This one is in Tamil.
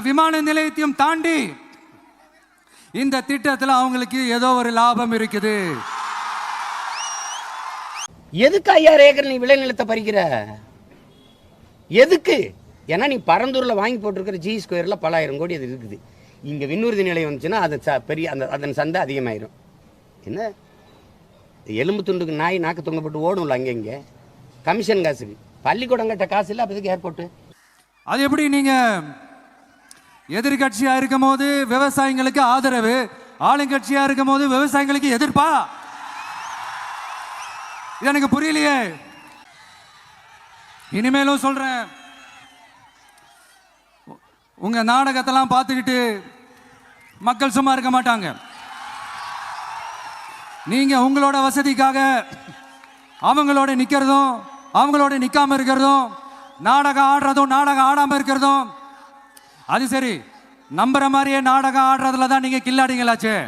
விமான நிலையத்தையும் தாண்டி இந்த திட்டத்தில் அவங்களுக்கு ஏதோ ஒரு லாபம் இருக்குது. எதுக்கு ஐயாயிரம் ஏக்கர் நீ விளைநிலத்தை பறிக்கிற? எதுக்கு? ஏன்னா நீ பரந்தூரில் வாங்கி போட்டிருக்கிற ஜி ஸ்கொயரில் பலாயிரம் கோடி அது இருக்குது. இங்கே விண்ணூர்தி நிலையம் வந்துச்சுன்னா அது ச பெரிய அந்த அதன் சந்தை அதிகமாயிரும். என்ன? எலும்பு துண்டுக்கு நாய் நாக்கு தொங்கப்பட்டு ஓடும்ல அங்கே இங்கே? கமிஷன் காசுக்கு பள்ளிக்கூடம் கட்ட காசு இல்லை அப்போதைக்கு ஏர்போர்ட்டு அது எப்படி நீங்க எதிர்கட்சியா இருக்கும் போது விவசாயிங்களுக்கு ஆதரவு ஆளுங்கட்சியா இருக்கும் போது விவசாயிகளுக்கு எதிர்ப்பா? இது எனக்கு புரியலையே. இனிமேலும் சொல்றேன். உங்க நாடகத்தெல்லாம் பார்த்துக்கிட்டு மக்கள் சும்மா இருக்க மாட்டாங்க. நீங்க உங்களோட வசதிக்காக அவங்களோட நிக்கிறதும் அவங்களோட நிக்காம இருக்கிறதும் நாடகம் ஆடுறதும் நாடகம் ஆடாம இருக்கிறதும் அது சரி. நம்புற மாதிரியே நாடகம் ஆடுறதுல தான் நீங்க கில்லாடிங்களாச்சே.